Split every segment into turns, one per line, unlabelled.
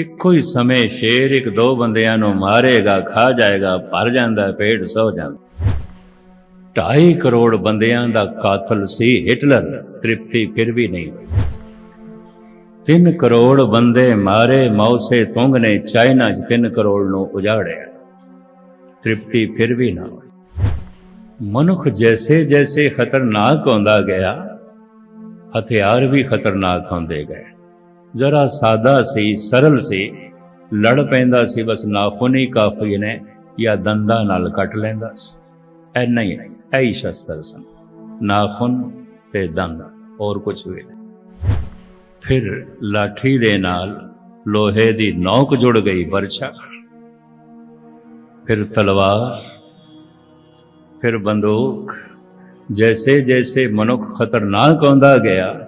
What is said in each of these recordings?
ਇੱਕੋ ਹੀ ਸਮੇਂ ਸ਼ੇਰ ਇੱਕ ਦੋ ਬੰਦਿਆਂ ਨੂੰ ਮਾਰੇਗਾ, ਖਾ ਜਾਏਗਾ, ਭਰ ਜਾਂਦਾ, ਪੇਟ ਸੌ ਜਾਂਦਾ। 2.5 ਕਰੋੜ ਬੰਦਿਆਂ ਦਾ ਕਾਤਲ ਸੀ ਹਿਟਲਰ, ਤ੍ਰਿਪਤੀ ਫਿਰ ਵੀ ਨਹੀਂ ਹੋਈ। 3 ਕਰੋੜ ਬੰਦੇ ਮਾਰੇ, ਮੌਸੇ ਤੁੰਗ ਨੇ ਚਾਈਨਾ 'ਚ 3 ਕਰੋੜ ਨੂੰ ਉਜਾੜਿਆ। ਤ੍ਰਿਪਤੀ ਫਿਰ ਵੀ ਨਾ ਹੋਈ। ਮਨੁੱਖ ਜੈਸੇ ਜੈਸੇ ਖਤਰਨਾਕ ਹੁੰਦਾ ਗਿਆ, ਹਥਿਆਰ ਵੀ ਖਤਰਨਾਕ ਹੁੰਦੇ ਗਏ। ਜ਼ਰਾ ਸਾਦਾ ਸੀ, ਸਰਲ ਸੀ। ਲੜ ਪੈਂਦਾ ਸੀ, ਬਸ ਨਾਖੂਨ ਹੀ ਕਾਫੀ ਨੇ ਜਾਂ ਦੰਦਾਂ ਨਾਲ ਕੱਟ ਲੈਂਦਾ ਸੀ। ਐਨਾ ਹੀ ਸ਼ਸਤਰ ਸਨ। ਨਾਖੂਨ ਤੇ ਦੰਦ, ਹੋਰ ਕੁਝ ਵੀ ਨਹੀਂ। ਫਿਰ ਲਾਠੀ ਦੇ ਨਾਲ ਲੋਹੇ ਦੀ ਨੌਕ ਜੁੜ ਗਈ ਵਰਛਾ। ਫਿਰ ਤਲਵਾਰ, ਫਿਰ ਬੰਦੂਕ। ਜੈਸੇ ਜੈਸੇ ਮਨੁੱਖ ਖਤਰਨਾਕ ਹੁੰਦਾ ਗਿਆ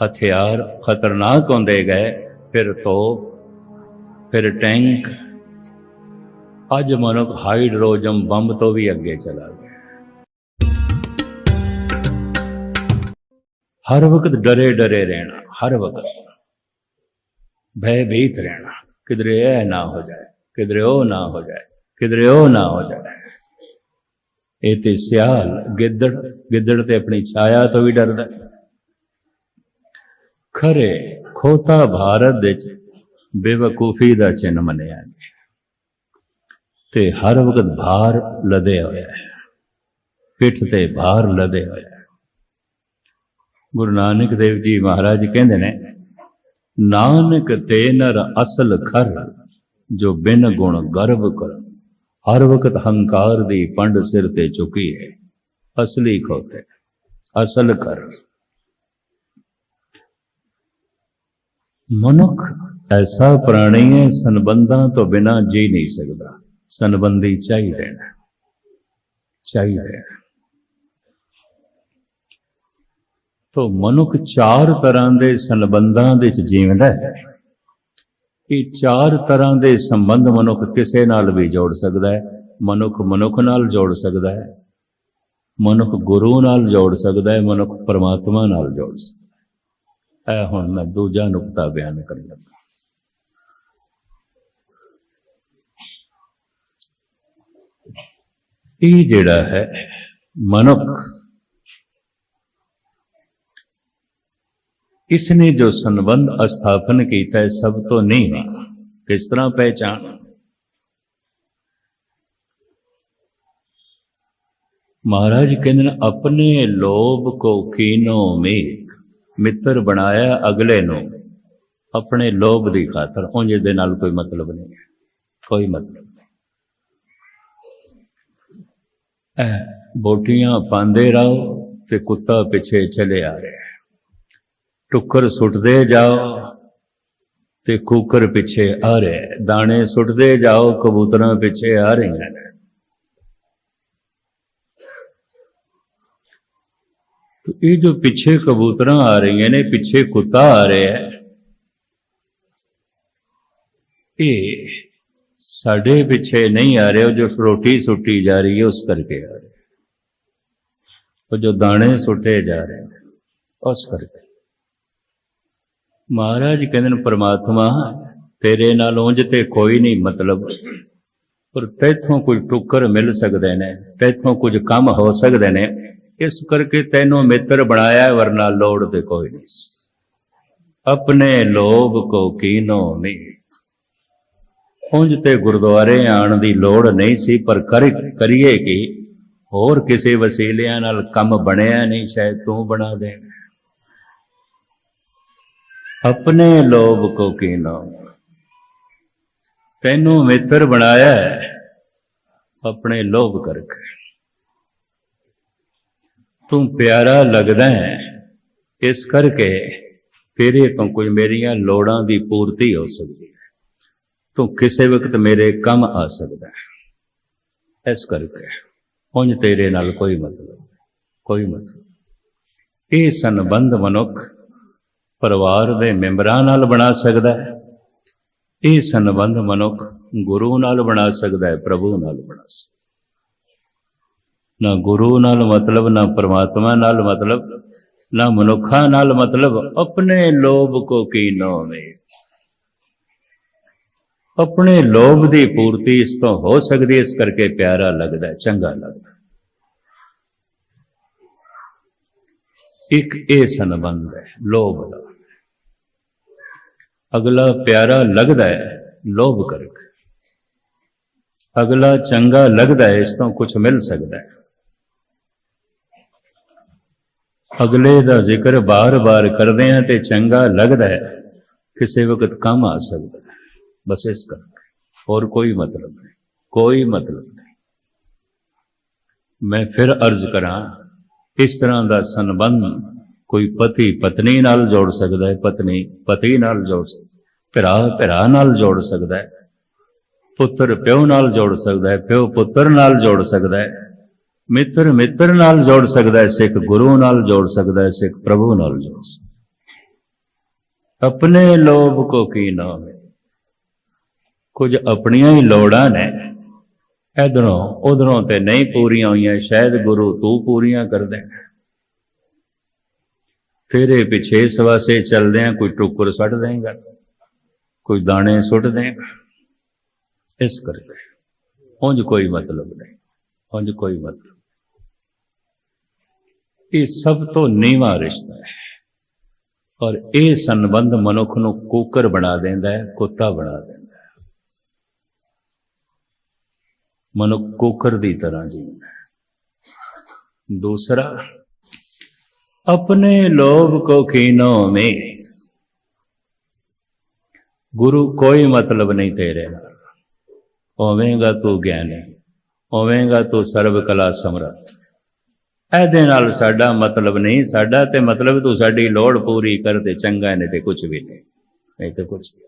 ਹਥਿਆਰ ਖਤਰਨਾਕ ਹੁੰਦੇ ਗਏ, ਫਿਰ ਤੋਪ, ਫਿਰ ਟੈਂਕ। ਅੱਜ ਮਨੁੱਖ ਹਾਈਡਰੋਜਨ ਬੰਬ ਤੋਂ ਵੀ ਅੱਗੇ ਚਲਾ ਗਿਆ। ਹਰ ਵਕਤ ਡਰੇ ਡਰੇ ਰਹਿਣਾ, ਹਰ ਵਕਤ। ਭੈਭੀਤ ਰਹਿਣਾ, ਕਿਧਰੇ ਇਹ ਨਾ ਹੋ ਜਾਏ, ਕਿਧਰੇ ਉਹ ਨਾ ਹੋ ਜਾਏ, ਕਿਧਰੇ ਉਹ ਨਾ ਹੋ ਜਾਏ। ਇਹ ਤੇ ਸਿਆਲ, ਗਿੱਦੜ ਗਿੱਦੜ ਤੇ ਆਪਣੀ ਛਾਇਆ ਤੋਂ ਵੀ ਡਰਦਾ ਹੈ। ਖਰੇ ਖੋਤਾ ਭਾਰਤ ਵਿੱਚ ਬੇਵਕੂਫੀ ਦਾ ਚਿੰਨ ਮੰਨਿਆ ਗਿਆ। ਤੇ ਹਰ ਵਕਤ ਭਾਰ ਲਦੇ ਹੋਇਆ ਹੈ। ਪਿੱਠ ਤੇ ਭਾਰ ਲਦੇ ਹੋਇਆ ਹੈ। ਗੁਰੂ ਨਾਨਕ ਦੇਵ ਜੀ ਮਹਾਰਾਜ ਕਹਿੰਦੇ ਨੇ, ਨਾਨਕ ਤੇ ਨਰ ਅਸਲ ਖਰ ਜੋ ਬਿਨ ਗੁਣ ਗਰਵ ਕਰ। ਹਰ ਵਕਤ ਹੰਕਾਰ ਦੀ ਪੰਡ ਸਿਰ ਤੇ ਚੁੱਕੀ ਹੈ। ਅਸਲੀ ਖੋਤੇ, ਅਸਲ ਕਰ ਮਨੁੱਖ ਐਸਾ ਪ੍ਰਾਣੀ ਹੈ, ਸੰਬੰਧਾਂ ਤੋਂ ਬਿਨਾ ਜੀ ਨਹੀਂ ਸਕਦਾ। ਸੰਬੰਧੀ ਚਾਹੀਦੇ ਨੇ। ਚਾਹੀਦੇ ਨੇ। ਤੋ ਮਨੁੱਖ ਚਾਰ ਤਰ੍ਹਾਂ ਦੇ ਸੰਬੰਧਾਂ ਦੇ ਵਿੱਚ ਜੀਵਦਾ ਹੈ। ਇਹ ਚਾਰ ਤਰ੍ਹਾਂ ਦੇ ਸੰਬੰਧ ਮਨੁੱਖ ਕਿਸੇ ਨਾਲ ਵੀ ਜੋੜ ਸਕਦਾ ਹੈ। ਮਨੁੱਖ ਮਨੁੱਖ ਨਾਲ ਜੋੜ ਸਕਦਾ ਹੈ। ਮਨੁੱਖ ਗੁਰੂ ਨਾਲ ਜੋੜ ਸਕਦਾ ਹੈ। ਮਨੁੱਖ ਪਰਮਾਤਮਾ ਨਾਲ ਜੋੜ ਸਕਦਾ ਇਹ ਹੁਣ ਮੈਂ ਦੂਜਾ ਨੁਕਤਾ ਬਿਆਨ ਕਰਨ ਲੱਗਾ ਇਹ ਜਿਹੜਾ ਹੈ ਮਨੁੱਖ ਇਸਨੇ ਜੋ ਸੰਬੰਧ ਸਥਾਪਨ ਕੀਤਾ ਹੈ ਸਭ ਤੋਂ ਨਹੀਂ ਕਿਸ ਤਰ੍ਹਾਂ ਪਹਿਚਾਨ ਮਹਾਰਾਜ ਕਹਿੰਦੇ ਨੇ ਆਪਣੇ ਲੋਭ ਕੋ ਕੀਨੋ ਮੇਕ ਮਿੱਤਰ ਬਣਾਇਆ ਅਗਲੇ ਨੂੰ, ਆਪਣੇ ਲੋਭ ਦੀ ਖਾਤਰ। ਉਂਝ ਦੇ ਨਾਲ ਕੋਈ ਮਤਲਬ ਨਹੀਂ ਹੈ। ਕੋਈ ਮਤਲਬ ਨਹੀਂ। ਇਹ ਬੋਟੀਆਂ ਪਾਉਂਦੇ ਰਹੋ ਤੇ ਕੁੱਤਾ ਪਿੱਛੇ ਚਲੇ ਆ ਰਿਹਾ ਟੁੱਕਰ ਸੁੱਟਦੇ ਜਾਓ ਤੇ ਕੂਕਰ ਪਿੱਛੇ ਆ ਰਿਹਾ ਦਾਣੇ ਸੁੱਟਦੇ ਜਾਓ, ਕਬੂਤਰਾਂ ਪਿੱਛੇ ਆ ਰਹੀਆਂ ਨੇ। तो ये जो पीछे कबूतरा आ रही ने पीछे कुत्ता आ रहा है ये साढ़े पीछे नहीं आ रहे जो रोटी सुटी जा रही है उस करके आ रहे और जो दाने सुटे जा रहे हैं उस करके ਮਹਾਰਾਜ ਕਹਿੰਦੇ ਨੇ ਪ੍ਰਮਾਤਮਾ ਤੇਰੇ ਨਾਲ ਉਂਝ ਤੇ ਕੋਈ ਨਹੀਂ ਮਤਲਬ ਪਰ ਤੈਥੋਂ ਕੁਝ ਟੁੱਕਰ ਮਿਲ ਸਕਦੇ ਨੇ ਤੈਥੋਂ ਕੁਝ ਕੰਮ ਹੋ ਸਕਦੇ ਨੇ ਇਸ ਕਰਕੇ ਤੈਨੂੰ ਮਿੱਤਰ ਬਣਾਇਆ ਵਰਨਾ ਲੋੜ ਤੇ ਕੋਈ ਨਹੀਂ ਆਪਣੇ ਲੋਭ ਕੋ ਕੀਨੋ ਨਹੀਂ। ਉਂਝ ਤੇ ਗੁਰਦੁਆਰੇ ਆਣ ਦੀ ਲੋੜ ਨਹੀਂ ਸੀ, ਪਰ ਕਰੀਏ ਕਿ? ਹੋਰ ਕਿਸੇ ਵਸੀਲਿਆਂ ਨਾਲ ਕੰਮ ਬਣਿਆ ਨਹੀਂ, ਸ਼ਾਇਦ ਤੂੰ ਬਣਾ ਦੇ। ਆਪਣੇ ਲੋਭ ਕੋ ਕੀਨੋ। ਤੈਨੂੰ ਮਿੱਤਰ ਬਣਾਇਆ ਆਪਣੇ ਲੋਭ ਕਰਕੇ। ਤੂੰ ਪਿਆਰਾ ਲੱਗਦਾ ਹੈ। ਇਸ ਕਰਕੇ ਤੇਰੇ ਤੋਂ ਕੋਈ ਮੇਰੀਆਂ ਲੋੜਾਂ ਦੀ ਪੂਰਤੀ ਹੋ ਸਕਦੀ ਹੈ। ਤੂੰ ਕਿਸੇ ਵਕਤ ਮੇਰੇ ਕੰਮ ਆ ਸਕਦਾ ਹੈ। ਇਸ ਕਰਕੇ ਉਂਝ ਤੇਰੇ ਨਾਲ ਕੋਈ ਮਤਲਬ ਕੋਈ ਮਤਲਬ ਇਹ ਸੰਬੰਧ ਮਨੁੱਖ ਪਰਿਵਾਰ ਦੇ ਮੈਂਬਰਾਂ ਨਾਲ ਬਣਾ ਸਕਦਾ ਹੈ। ਇਹ ਸੰਬੰਧ ਮਨੁੱਖ ਗੁਰੂ ਨਾਲ ਬਣਾ ਸਕਦਾ ਹੈ, ਪ੍ਰਭੂ ਨਾਲ ਬਣਾ ਸਕਦਾ ਨਾ ਗੁਰੂ ਨਾਲ ਮਤਲਬ, ਨਾ ਪਰਮਾਤਮਾ ਨਾਲ ਮਤਲਬ, ਨਾ ਮਨੁੱਖਾਂ ਨਾਲ ਮਤਲਬ, ਆਪਣੇ ਲੋਭ ਕੋ ਕੀ ਮੇ ਆਪਣੇ ਲੋਭ ਦੀ ਪੂਰਤੀ ਇਸ ਤੋਂ ਹੋ ਸਕਦੀ ਇਸ ਕਰਕੇ ਪਿਆਰਾ ਲੱਗਦਾ ਚੰਗਾ ਲੱਗਦਾ ਇੱਕ ਇਹ ਸੰਬੰਧ ਹੈ, ਲੋਭ ਦਾ। ਅਗਲਾ ਪਿਆਰਾ ਲੱਗਦਾ ਹੈ, ਲੋਭ ਕਰਕੇ। ਅਗਲਾ ਚੰਗਾ ਲੱਗਦਾ ਹੈ, ਇਸ ਤੋਂ ਕੁਝ ਮਿਲ ਸਕਦਾ ਹੈ। ਅਗਲੇ ਦਾ ਜ਼ਿਕਰ ਬਾਰ-ਬਾਰ ਕਰਦੇ ਹਾਂ ਤੇ ਚੰਗਾ ਲੱਗਦਾ ਹੈ। ਕਿਸੇ ਵਕਤ ਕੰਮ ਆ ਸਕਦਾ ਹੈ। ਬਸ ਇਸ ਕਰਕੇ। ਹੋਰ ਕੋਈ ਮਤਲਬ ਨਹੀਂ। ਕੋਈ ਮਤਲਬ ਨਹੀਂ। ਮੈਂ ਫਿਰ ਅਰਜ਼ ਕਰਾਂ, ਇਸ ਤਰ੍ਹਾਂ ਦਾ ਸੰਬੰਧ ਕੋਈ ਪਤੀ ਪਤਨੀ ਨਾਲ ਜੋੜ ਸਕਦਾ ਹੈ। ਪਤਨੀ ਪਤੀ ਨਾਲ ਜੋੜ ਸਕਦਾ ਭਰਾ ਭਰਾ ਨਾਲ ਜੋੜ ਸਕਦਾ ਹੈ। ਪੁੱਤਰ ਪਿਓ ਨਾਲ ਜੋੜ ਸਕਦਾ ਹੈ। ਪਿਓ ਪੁੱਤਰ ਨਾਲ ਜੋੜ ਸਕਦਾ ਹੈ। ਮਿੱਤਰ ਮਿੱਤਰ ਨਾਲ ਜੋੜ ਸਕਦਾ ਹੈ, ਸਿੱਖ ਗੁਰੂ ਨਾਲ ਜੋੜ ਸਕਦਾ ਹੈ, ਸਿੱਖ ਪ੍ਰਭੂ ਨਾਲ ਜੋੜ ਸਕਦਾ ਆਪਣੇ ਲੋਭ ਕੋ ਕੀ ਨਾਮ ਹੈ? ਕੁਝ ਆਪਣੀਆਂ ਹੀ ਲੋੜਾਂ ਨੇ। ਇਧਰੋਂ ਉਧਰੋਂ ਤੇ ਨਹੀਂ ਪੂਰੀਆਂ ਹੋਈਆਂ, ਸ਼ਾਇਦ ਗੁਰੂ ਤੂੰ ਪੂਰੀਆਂ ਕਰ ਦੇ ਤੇਰੇ ਪਿੱਛੇ ਸਵਾਸੇ ਚੱਲਦੇ ਆ ਕੋਈ ਟੁੱਕਰ ਸੱਟ ਦੇਗਾ ਕੋਈ ਦਾਣੇ ਸੁੱਟ ਦੇਗਾ ਇਸ ਕਰਕੇ ਉਂਝ ਕੋਈ ਮਤਲਬ ਨਹੀਂ, ਉਂਝ ਕੋਈ ਮਤਲਬ ਇਹ ਸਭ ਤੋਂ ਨੀਵਾਂ ਰਿਸ਼ਤਾ ਹੈ ਔਰ ਇਹ ਸੰਬੰਧ ਮਨੁੱਖ ਨੂੰ ਕੂਕਰ ਬਣਾ ਦਿੰਦਾ ਹੈ ਕੁੱਤਾ ਬਣਾ ਦਿੰਦਾ ਹੈ ਮਨੁੱਖ ਕੂਕਰ ਦੀ ਤਰ੍ਹਾਂ ਜੀਂਦਾ ਹੈ ਦੂਸਰਾ अपने लोभ को कीनों में ਗੁਰੂ ਕੋਈ ਮਤਲਬ ਨਹੀਂ ਤੇਰੇ ਨਾਲ ਹੋਵੇਂਗਾ ਤੂੰ ਗਿਆਨੀ ਹੋਵੇਂਗਾ ਤੂੰ ਸਰਬ ਕਲਾ ਸਮਰੱਥ ਇਹਦੇ ਨਾਲ ਸਾਡਾ ਮਤਲਬ ਨਹੀਂ ਸਾਡਾ ਤੇ ਮਤਲਬ ਤੂੰ ਸਾਡੀ ਲੋੜ ਪੂਰੀ ਕਰ ਤੇ ਚੰਗਾ ਨਹੀਂ ਤੇ ਕੁਝ ਵੀ ਨਹੀਂ। ਨਹੀਂ ਤੇ ਕੁਝ ਵੀ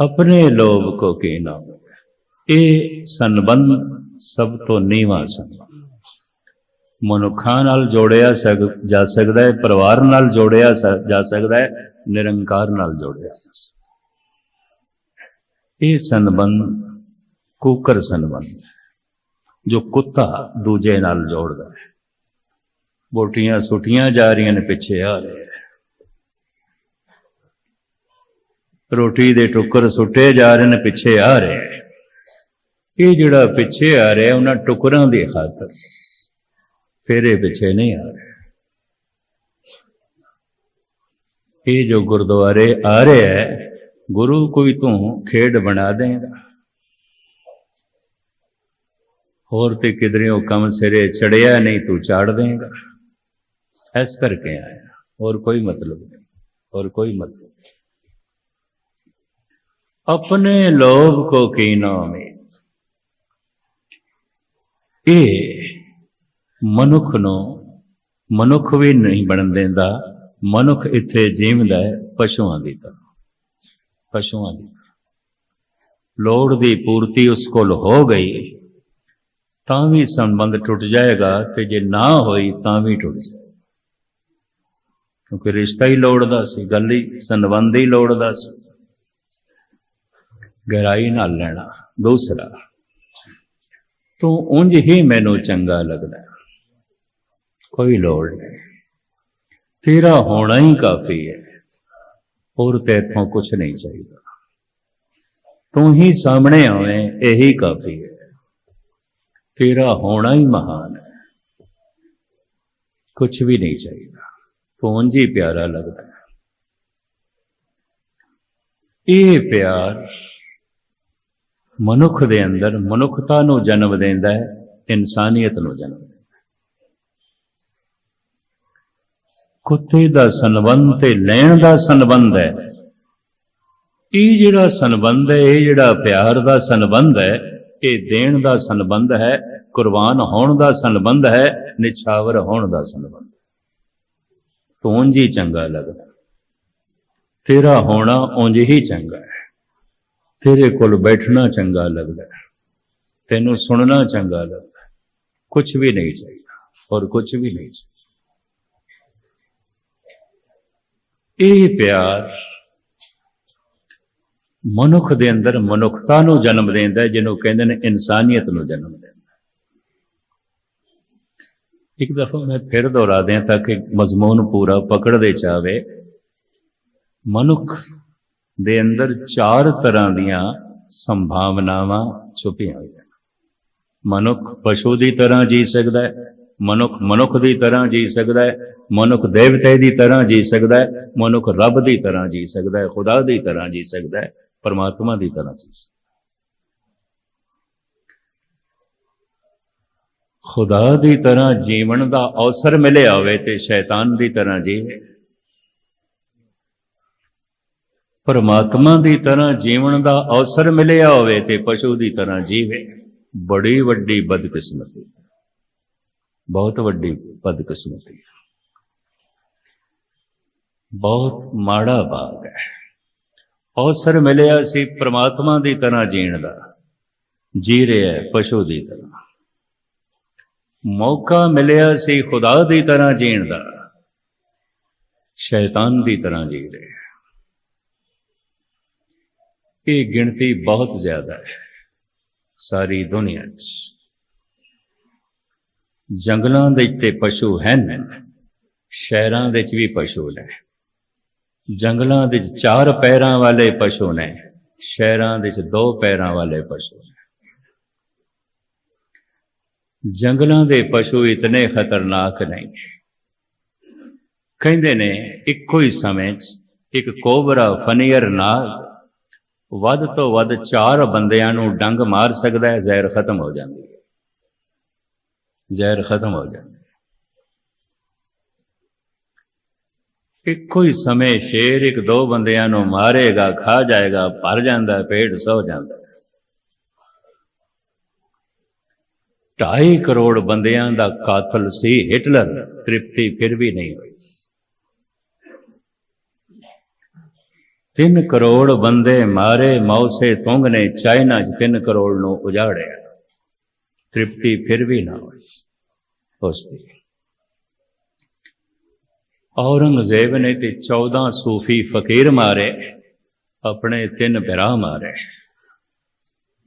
ਆਪਣੇ ਲੋਭ ਕੋ ਕੀ ਨਾ ਇਹ ਸੰਬੰਧ ਸਭ ਤੋਂ ਨੀਵਾਂ ਸੰਬੰਧ। ਮਨੁੱਖਾਂ ਨਾਲ ਜੋੜਿਆ ਸਕ ਜਾ ਸਕਦਾ ਹੈ ਪਰਿਵਾਰ ਨਾਲ ਜੋੜਿਆ ਸ- ਜਾ ਸਕਦਾ ਹੈ ਨਿਰੰਕਾਰ ਨਾਲ ਜੋੜਿਆ ਇਹ ਸੰਬੰਧ ਕੂਕਰ ਸੰਬੰਧ ਹੈ, ਜੋ ਕੁੱਤਾ ਦੂਜੇ ਨਾਲ ਜੋੜਦਾ ਹੈ। ਬੋਟੀਆਂ ਸੁੱਟੀਆਂ ਜਾ ਰਹੀਆਂ ਨੇ, ਪਿੱਛੇ ਆ ਰਹੇ ਰੋਟੀ ਦੇ ਟੁੱਕਰ ਸੁੱਟੇ ਜਾ ਰਹੇ ਨੇ, ਪਿੱਛੇ ਆ ਰਹੇ ਇਹ ਜਿਹੜਾ ਪਿੱਛੇ ਆ ਰਿਹਾ, ਉਹਨਾਂ ਟੁਕਰਾਂ ਦੀ ਖਾਤਰ ਫੇਰੇ ਪਿੱਛੇ ਨਹੀਂ ਆ ਰਿਹਾ। ਇਹ ਜੋ ਗੁਰਦੁਆਰੇ ਆ ਰਿਹਾ ਹੈ, ਗੁਰੂ ਕੋਈ ਤੂੰ ਖੇਡ ਬਣਾ ਦੇਗਾ। ਹੋਰ ਤੇ ਕਿਧਰੇ ਉਹ ਕੰਮ ਸਿਰੇ ਚੜਿਆ ਨਹੀਂ ਤੂੰ ਚਾੜ ਦੇਗਾ। ਇਸ ਕਰਕੇ ਆਇਆ। ਹੋਰ ਕੋਈ ਮਤਲਬ ਨਹੀਂ। ਹੋਰ ਕੋਈ ਮਤਲਬ ਨਹੀਂ। ਆਪਣੇ ਲੋਭ ਕੋ ਕੀਨੋ ਮੇ ਇਹ ਮਨੁੱਖ ਨੂੰ ਮਨੁੱਖ ਵੀ ਨਹੀਂ ਬਣਨ ਦਿੰਦਾ। ਮਨੁੱਖ ਇੱਥੇ ਜੀਵਦਾ ਹੈ ਪਸ਼ੂਆਂ ਦੀ ਤਰ੍ਹਾਂ। ਪਸ਼ੂਆਂ ਦੀ ਤਰ੍ਹਾਂ। ਲੋੜ ਦੀ ਪੂਰਤੀ ਉਸ ਕੋਲ ਹੋ ਗਈ। ਤਾਂ ਵੀ ਸੰਬੰਧ ਟੁੱਟ ਜਾਏਗਾ ਤੇ ਜੇ ਨਾ ਹੋਈ ਤਾਂ ਵੀ ਟੁੱਟ ਜਾਏ। ਕਿਉਂਕਿ ਰਿਸ਼ਤਾ ਹੀ ਲੋੜਦਾ ਸੀ, ਗੱਲ ਹੀ, ਸੰਬੰਧ ਹੀ ਲੋੜਦਾ ਸੀ। ਗਹਿਰਾਈ ਨਾਲ ਲੈਣਾ, ਦੂਸਰਾ, ਤੂੰ ਉਂਝ ਹੀ ਮੈਨੂੰ ਚੰਗਾ ਲੱਗਦਾ ਕੋਈ ਲੋੜ ਨਹੀਂ। ਤੇਰਾ ਹੋਣਾ ਹੀ ਕਾਫੀ ਹੈ। ਹੋਰ ਤੇ ਇਥੋਂ ਕੁਝ ਨਹੀਂ ਚਾਹੀਦਾ। ਤੂੰ ਹੀ ਸਾਹਮਣੇ ਆਵੇਂ, ਇਹੀ ਕਾਫੀ ਹੈ। ਤੇਰਾ ਹੋਣਾ ਹੀ ਮਹਾਨ ਹੈ। ਕੁਝ ਵੀ ਨਹੀਂ ਚਾਹੀਦਾ। ਤੂੰ ਹੀ ਪਿਆਰਾ ਲੱਗਦਾ ਇਹ ਪਿਆਰ ਮਨੁੱਖ ਦੇ ਅੰਦਰ ਮਨੁੱਖਤਾ ਨੂੰ ਜਨਮ ਦਿੰਦਾ ਹੈ, ਇਨਸਾਨੀਅਤ ਨੂੰ ਜਨਮ ਦਿੰਦਾ ਕੁੱਤੇ ਦਾ ਸੰਬੰਧ ਤੇ ਲੈਣ ਦਾ ਸੰਬੰਧ ਹੈ। ਇਹ ਜਿਹੜਾ ਸੰਬੰਧ ਹੈ, ਇਹ ਜਿਹੜਾ ਪਿਆਰ ਦਾ ਸੰਬੰਧ ਹੈ ਇਹ ਦੇਣ ਦਾ ਸੰਬੰਧ ਹੈ, ਕੁਰਬਾਨ ਹੋਣ ਦਾ ਸੰਬੰਧ ਹੈ, ਨਿਛਾਵਰ ਹੋਣ ਦਾ ਸੰਬੰਧ। ਤੂੰ ਜੀ ਚੰਗਾ ਲੱਗਦਾ, ਤੇਰਾ ਹੋਣਾ ਉਂਝ ਹੀ ਚੰਗਾ ਹੈ। ਤੇਰੇ ਕੋਲ ਬੈਠਣਾ ਚੰਗਾ ਲੱਗਦਾ ਹੈ ਤੈਨੂੰ ਸੁਣਨਾ ਚੰਗਾ ਲੱਗਦਾ ਹੈ ਕੁਝ ਵੀ ਨਹੀਂ ਚਾਹੀਦਾ ਔਰ ਕੁਝ ਵੀ ਨਹੀਂ ਚਾਹੀਦਾ। ਇਹ ਪਿਆਰ ਮਨੁੱਖ ਦੇ ਅੰਦਰ ਮਨੁੱਖਤਾ ਨੂੰ ਜਨਮ ਦਿੰਦਾ ਜਿਹਨੂੰ ਕਹਿੰਦੇ ਨੇ ਇਨਸਾਨੀਅਤ ਨੂੰ ਜਨਮ ਦਿੰਦਾ ਇੱਕ ਦਫਾ ਮੈਂ ਫਿਰ ਦੁਹਰਾ ਦਿਆਂ ਤਾਂ ਕਿ ਮਜ਼ਮੂਨ ਪੂਰਾ ਪਕੜ ਦੇ ਚਾਵੇ ਮਨੁੱਖ ਦੇ ਅੰਦਰ ਚਾਰ ਤਰ੍ਹਾਂ ਦੀਆਂ ਸੰਭਾਵਨਾਵਾਂ ਛੁਪੀਆਂ ਹੋਈਆਂ ਮਨੁੱਖ ਪਸ਼ੂ ਦੀ ਤਰ੍ਹਾਂ ਜੀ ਸਕਦਾ ਹੈ, ਮਨੁੱਖ ਮਨੁੱਖ ਦੀ ਤਰ੍ਹਾਂ ਜੀ ਸਕਦਾ ਹੈ, ਮਨੁੱਖ ਦੇਵਤੇ ਦੀ ਤਰ੍ਹਾਂ ਜੀ ਸਕਦਾ ਹੈ, ਮਨੁੱਖ ਰੱਬ ਦੀ ਤਰ੍ਹਾਂ ਜੀ ਸਕਦਾ ਹੈ, ਖੁਦਾ ਦੀ ਤਰ੍ਹਾਂ ਜੀ ਸਕਦਾ ਹੈ। ਪਰਮਾਤਮਾ ਦੀ ਤਰ੍ਹਾਂ ਜੀ ਸਕਦਾ ਖੁਦਾ ਦੀ ਤਰ੍ਹਾਂ ਜੀਵਨ ਦਾ ਅਵਸਰ ਮਿਲਿਆ ਹੋਵੇ ਤੇ ਸ਼ੈਤਾਨ ਦੀ ਤਰ੍ਹਾਂ ਜੀਵੇ। ਪਰਮਾਤਮਾ ਦੀ ਤਰ੍ਹਾਂ ਜੀਵਨ ਦਾ ਅਵਸਰ ਮਿਲਿਆ ਹੋਵੇ ਤੇ ਪਸ਼ੂ ਦੀ ਤਰ੍ਹਾਂ ਜੀਵੇ। ਬੜੀ ਵੱਡੀ ਬਦਕਿਸਮਤੀ। ਬਹੁਤ ਵੱਡੀ ਬਦਕਿਸਮਤੀ। ਬਹੁਤ ਮਾੜਾ ਬਾਗ ਹੈ। ਅਵਸਰ ਮਿਲਿਆ ਸੀ ਪ੍ਰਮਾਤਮਾ ਦੀ ਤਰ੍ਹਾਂ ਜੀਣ ਦਾ। ਜੀ ਰਿਹਾ ਪਸ਼ੂ ਦੀ ਤਰ੍ਹਾਂ। ਮੌਕਾ ਮਿਲਿਆ ਸੀ ਖੁਦਾ ਦੀ ਤਰ੍ਹਾਂ ਜੀਣ ਦਾ। ਸ਼ੈਤਾਨ ਦੀ ਤਰ੍ਹਾਂ ਜੀ ਰਿਹਾ ਇਹ ਗਿਣਤੀ ਬਹੁਤ ਜ਼ਿਆਦਾ ਹੈ ਸਾਰੀ ਦੁਨੀਆ 'ਚ। ਜੰਗਲਾਂ ਦੇ ਵਿੱਚ ਤੇ ਪਸ਼ੂ ਹਨ ਸ਼ਹਿਰਾਂ ਦੇ ਵਿੱਚ ਵੀ ਪਸ਼ੂ ਨੇ। ਜੰਗਲਾਂ ਦੇ ਵਿੱਚ ਚਾਰ ਪੈਰਾਂ ਵਾਲੇ ਪਸ਼ੂ ਨੇ, ਸ਼ਹਿਰਾਂ ਦੇ ਵਿੱਚ ਦੋ ਪੈਰਾਂ ਵਾਲੇ ਪਸ਼ੂ ਨੇ। ਜੰਗਲਾਂ ਦੇ ਪਸ਼ੂ ਇਤਨੇ ਖਤਰਨਾਕ ਨਹੀਂ ਕਹਿੰਦੇ ਨੇ, ਇੱਕੋ ਹੀ ਸਮੇਂ 'ਚ ਇੱਕ ਕੋਬਰਾ ਫਨੀਅਰ ਨਾਗ ਵੱਧ ਤੋਂ ਵੱਧ ਚਾਰ ਬੰਦਿਆਂ ਨੂੰ ਡੰਗ ਮਾਰ ਸਕਦਾ ਹੈ, ਜ਼ਹਿਰ ਖਤਮ ਹੋ ਜਾਂਦੀ ਹੈ। ਜ਼ਹਿਰ ਖਤਮ ਹੋ ਜਾਂਦੀ ਹੈ। ਇੱਕੋ ਹੀ ਸਮੇਂ ਸ਼ੇਰ ਇੱਕ ਦੋ ਬੰਦਿਆਂ ਨੂੰ ਮਾਰੇਗਾ, ਖਾ ਜਾਏਗਾ, ਭਰ ਜਾਂਦਾ, ਪੇਟ ਸੌ ਜਾਂਦਾ। ਢਾਈ ਕਰੋੜ ਬੰਦਿਆਂ ਦਾ ਕਾਤਲ ਸੀ ਹਿਟਲਰ, ਤ੍ਰਿਪਤੀ ਫਿਰ ਵੀ ਨਹੀਂ ਹੋਈ। ਤਿੰਨ ਕਰੋੜ ਬੰਦੇ ਮਾਰੇ, ਮੌਸੇ ਤੁੰਗ ਨੇ ਚਾਈਨਾ 'ਚ ਤਿੰਨ ਕਰੋੜ ਨੂੰ ਉਜਾੜਿਆ। ਤ੍ਰਿਪਤੀ ਫਿਰ ਵੀ ਨਾ ਹੋਈ। ਉਸਦੀ ਔਰੰਗਜ਼ੇਬ ਨੇ ਤੇ 14 ਸੂਫੀ ਫਕੀਰ ਮਾਰੇ, ਆਪਣੇ ਤਿੰਨ ਭਰਾ ਮਾਰੇ।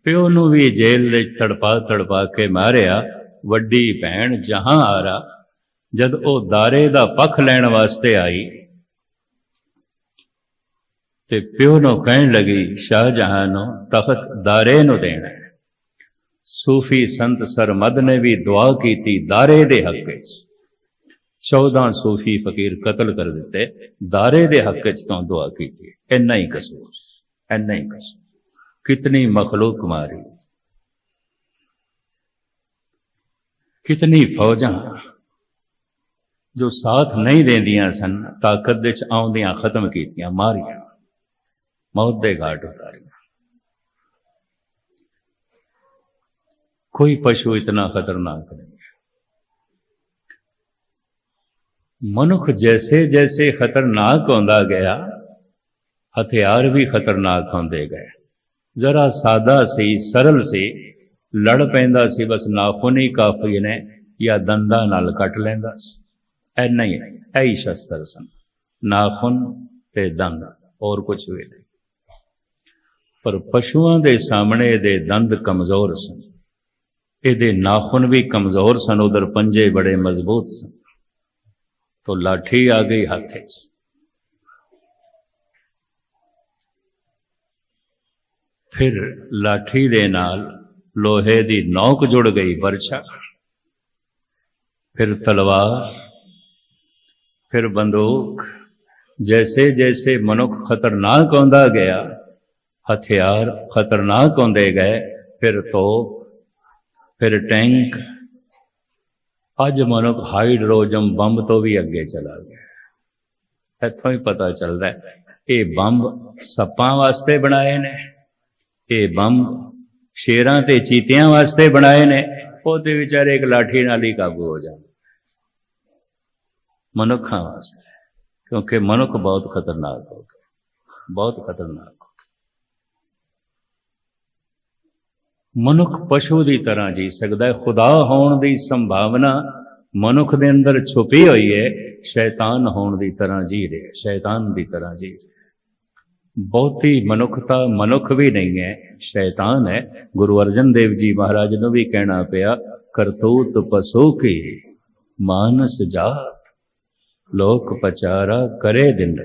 ਪਿਓ ਨੂੰ ਵੀ ਜੇਲ੍ਹ ਵਿੱਚ ਤੜਪਾ ਤੜਪਾ ਕੇ ਮਾਰਿਆ, ਵੱਡੀ ਭੈਣ ਜਹਾਂ ਆਰਾ, ਜਦ ਉਹ ਦਾਰੇ ਦਾ ਪੱਖ ਲੈਣ ਵਾਸਤੇ ਆਈ। ਤੇ ਪਿਓ ਨੂੰ ਕਹਿਣ ਲੱਗੀ ਸ਼ਾਹਜਹਾਂ ਨੂੰ ਤਖਤ ਦਾਰੇ ਨੂੰ ਦੇਣਾ ਸੂਫੀ ਸੰਤ ਸਰਮਦ ਨੇ ਵੀ ਦੁਆ ਕੀਤੀ ਦਾਰੇ ਦੇ ਹੱਕ ਵਿੱਚ। 14 ਸੂਫੀ ਫਕੀਰ ਕਤਲ ਕਰ ਦਿੱਤੇ, ਦਾਰੇ ਦੇ ਹੱਕ ਚ ਤੋਂ ਦੁਆ ਕੀਤੀ? ਇੰਨਾ ਹੀ ਕਸੂਰ, ਇੰਨਾ ਹੀ ਕਸੂਰ। ਕਿਤਨੀ ਮਖਲੂਕ ਮਾਰੀ। ਕਿਤਨੀ ਫੌਜਾਂ ਜੋ ਸਾਥ ਨਹੀਂ ਦਿੰਦੀਆਂ ਸਨ, ਤਾਕਤ ਵਿੱਚ ਆਉਂਦੀਆਂ ਖਤਮ ਕੀਤੀਆਂ, ਮਾਰੀਆਂ। ਮੌਤ ਦੇ ਘਾਟ ਉਤਾਰੀਆਂ। ਕੋਈ ਪਸ਼ੂ ਇਤਨਾ ਖਤਰਨਾਕ ਨਹੀਂ। ਮਨੁੱਖ ਜੈਸੇ ਜੈਸੇ ਖਤਰਨਾਕ ਹੁੰਦਾ ਗਿਆ, ਹਥਿਆਰ ਵੀ ਖਤਰਨਾਕ ਹੁੰਦੇ ਗਏ। ਜ਼ਰਾ ਸਾਦਾ ਸੀ, ਸਰਲ ਸੀ, ਲੜ ਪੈਂਦਾ ਸੀ, ਬਸ ਨਾਖੂਨ ਹੀ ਕਾਫੀ ਨੇ ਜਾਂ ਦੰਦਾਂ ਨਾਲ ਕੱਟ ਲੈਂਦਾ ਸੀ। ਐਨਾ ਹੀ ਸ਼ਸਤਰ ਸਨ, ਨਾਖੂਨ ਤੇ ਦੰਦ, ਹੋਰ ਕੁਝ ਵੀ ਨਹੀਂ। ਪਰ ਪਸ਼ੂਆਂ ਦੇ ਸਾਹਮਣੇ ਇਹਦੇ ਦੰਦ ਕਮਜ਼ੋਰ ਸਨ। ਇਹਦੇ ਨਾਖੂਨ ਵੀ ਕਮਜ਼ੋਰ ਸਨ, ਉਧਰ ਪੰਜੇ ਬੜੇ ਮਜ਼ਬੂਤ ਸਨ। तो लाठी आ गई हाथे च ਫਿਰ ਲਾਠੀ ਦੇ ਨਾਲ ਲੋਹੇ ਦੀ ਨੌਕ ਜੁੜ ਗਈ ਵਰਛਾ ਫਿਰ ਤਲਵਾਰ ਫਿਰ ਬੰਦੂਕ ਜੈਸੇ ਜੈਸੇ ਮਨੁੱਖ ਖਤਰਨਾਕ ਹੁੰਦਾ ਗਿਆ ਹਥਿਆਰ ਖਤਰਨਾਕ ਹੁੰਦੇ ਗਏ ਫਿਰ ਤੋਪ ਫਿਰ ਟੈਂਕ ਅੱਜ ਮਨੁੱਖ ਹਾਈਡਰੋਜਨ ਬੰਬ ਤੋਂ ਵੀ ਅੱਗੇ ਚਲਾ ਗਿਆ ਇੱਥੋਂ ਹੀ ਪਤਾ ਚੱਲਦਾ ਇਹ ਬੰਬ ਸੱਪਾਂ ਵਾਸਤੇ ਬਣਾਏ ਨੇ, ਇਹ ਬੰਬ ਸ਼ੇਰਾਂ ਤੇ ਚੀਤਿਆਂ ਵਾਸਤੇ ਬਣਾਏ ਨੇ ਉਹਦੇ ਵਿਚਾਰੇ ਇੱਕ ਲਾਠੀ ਨਾਲ ਹੀ ਕਾਬੂ ਹੋ ਜਾਂਦੇ ਮਨੁੱਖਾਂ ਵਾਸਤੇ, ਕਿਉਂਕਿ ਮਨੁੱਖ ਬਹੁਤ ਖਤਰਨਾਕ ਹੋ ਗਿਆ, ਬਹੁਤ ਖਤਰਨਾਕ ਹੋ ਗਿਆ ਮਨੁੱਖ ਪਸ਼ੂ ਦੀ ਤਰ੍ਹਾਂ ਜੀ ਸਕਦਾ ਹੈ। ਖੁਦਾ ਹੋਣ ਦੀ ਸੰਭਾਵਨਾ ਮਨੁੱਖ ਦੇ ਅੰਦਰ ਛੁਪੀ ਹੋਈ ਹੈ। ਸ਼ੈਤਾਨ ਹੋਣ ਦੀ ਤਰ੍ਹਾਂ ਜੀ ਰਿਹਾ ਸ਼ੈਤਾਨ ਦੀ ਤਰ੍ਹਾਂ ਜੀ ਰਿਹਾ ਬਹੁਤੀ ਮਨੁੱਖਤਾ ਮਨੁੱਖ ਵੀ ਨਹੀਂ ਹੈ, ਸ਼ੈਤਾਨ ਹੈ। ਗੁਰੂ ਅਰਜਨ ਦੇਵ ਜੀ ਮਹਾਰਾਜ ਨੂੰ ਵੀ ਕਹਿਣਾ ਪਿਆ, ਕਰਤੂਤ ਪਸੂ ਕੀ? ਮਾਨਸ ਜਾਤ? ਲੋਕ ਪਚਾਰਾ ਕਰੇ ਦਿਨ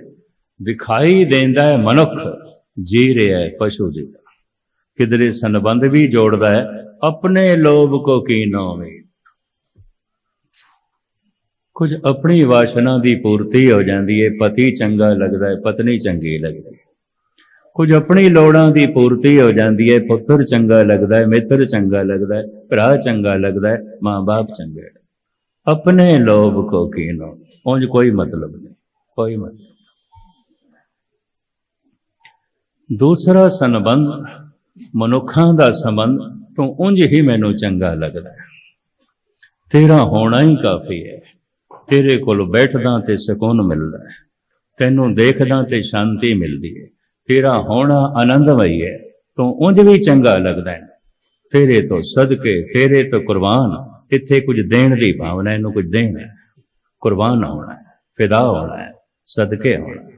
ਵਿਖਾਈ ਦਿੰਦਾ ਹੈ ਮਨੁੱਖ, ਜੀ ਰਿਹਾ ਹੈ ਪਸ਼ੂ ਦੀ ਤਰ੍ਹਾਂ। ਕਿਧਰੇ ਸੰਬੰਧ ਵੀ ਜੋੜਦਾ ਹੈ, ਆਪਣੇ ਲੋਭ ਕੋ ਕੀਨੋ ਮੇ ਕੁਝ ਆਪਣੀ ਵਾਸ਼ਨਾ ਦੀ ਪੂਰਤੀ ਹੋ ਜਾਂਦੀ ਹੈ, ਪਤੀ ਚੰਗਾ ਲੱਗਦਾ ਹੈ, ਪਤਨੀ ਚੰਗੀ ਲੱਗਦੀ ਹੈ। ਕੁਝ ਆਪਣੀ ਲੋੜਾਂ ਦੀ ਪੂਰਤੀ ਹੋ ਜਾਂਦੀ ਹੈ, ਪੁੱਤਰ ਚੰਗਾ ਲੱਗਦਾ ਹੈ, ਮਿੱਤਰ ਚੰਗਾ ਲੱਗਦਾ ਹੈ, ਭਰਾ ਚੰਗਾ ਲੱਗਦਾ ਹੈ, ਮਾਂ-ਬਾਪ ਚੰਗੇ ਆਪਣੇ ਲੋਭ ਕੋ ਕੀਨੋ ਉਂਝ ਕੋਈ ਮਤਲਬ ਨਹੀਂ, ਕੋਈ ਮਤਲਬ ਦੂਸਰਾ ਸੰਬੰਧ ਮਨੁੱਖਾਂ ਦਾ ਸੰਬੰਧ ਤੋਂ ਉਂਝ ਹੀ ਮੈਨੂੰ ਚੰਗਾ ਲੱਗਦਾ ਹੈ। ਤੇਰਾ ਹੋਣਾ ਹੀ ਕਾਫੀ ਹੈ। ਤੇਰੇ ਕੋਲ ਬੈਠਦਾ ਤੇ ਸਕੂਨ ਮਿਲਦਾ ਹੈ। ਤੈਨੂੰ ਦੇਖਦਾ ਤੇ ਸ਼ਾਂਤੀ ਮਿਲਦੀ ਹੈ। ਤੇਰਾ ਹੋਣਾ ਆਨੰਦਮਈ ਹੈ। ਤੂੰ ਉਂਝ ਵੀ ਚੰਗਾ ਲੱਗਦਾ ਹੈ। ਤੇਰੇ ਤੋਂ ਸਦਕੇ, ਤੇਰੇ ਤੋਂ ਕੁਰਬਾਨ, ਇੱਥੇ ਕੁਝ ਦੇਣ ਦੀ ਭਾਵਨਾ ਇਹਨੂੰ ਕੁਝ ਦੇਣਾ ਕੁਰਬਾਨ ਹੋਣਾ ਹੈ, ਫਿਦਾ ਹੋਣਾ ਹੈ, ਸਦਕੇ ਹੋਣਾ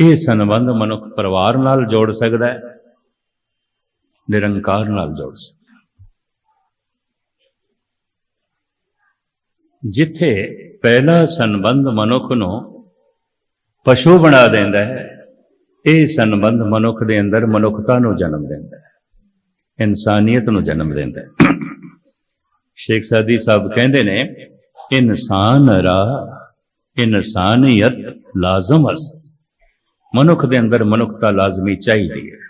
ਇਹ ਸੰਬੰਧ ਮਨੁੱਖ ਪਰਿਵਾਰ ਨਾਲ ਜੋੜ ਸਕਦਾ ਹੈ। ਨਿਰੰਕਾਰ ਨਾਲ ਜੋੜ ਸਕੇ ਜਿੱਥੇ ਪਹਿਲਾ ਸੰਬੰਧ ਮਨੁੱਖ ਨੂੰ ਪਸ਼ੂ ਬਣਾ ਦਿੰਦਾ ਹੈ, ਇਹ ਸੰਬੰਧ ਮਨੁੱਖ ਦੇ ਅੰਦਰ ਮਨੁੱਖਤਾ ਨੂੰ ਜਨਮ ਦਿੰਦਾ ਹੈ, ਇਨਸਾਨੀਅਤ ਨੂੰ ਜਨਮ ਦਿੰਦਾ ਹੈ। ਸ਼ੇਖ ਸਾਦੀ ਸਾਹਿਬ ਕਹਿੰਦੇ ਨੇ, ਇਨਸਾਨ ਰਾ, ਇਨਸਾਨੀਅਤ ਲਾਜ਼ਮ ਅਸਤ। ਮਨੁੱਖ ਦੇ ਅੰਦਰ ਮਨੁੱਖਤਾ ਲਾਜ਼ਮੀ ਚਾਹੀਦੀ ਹੈ।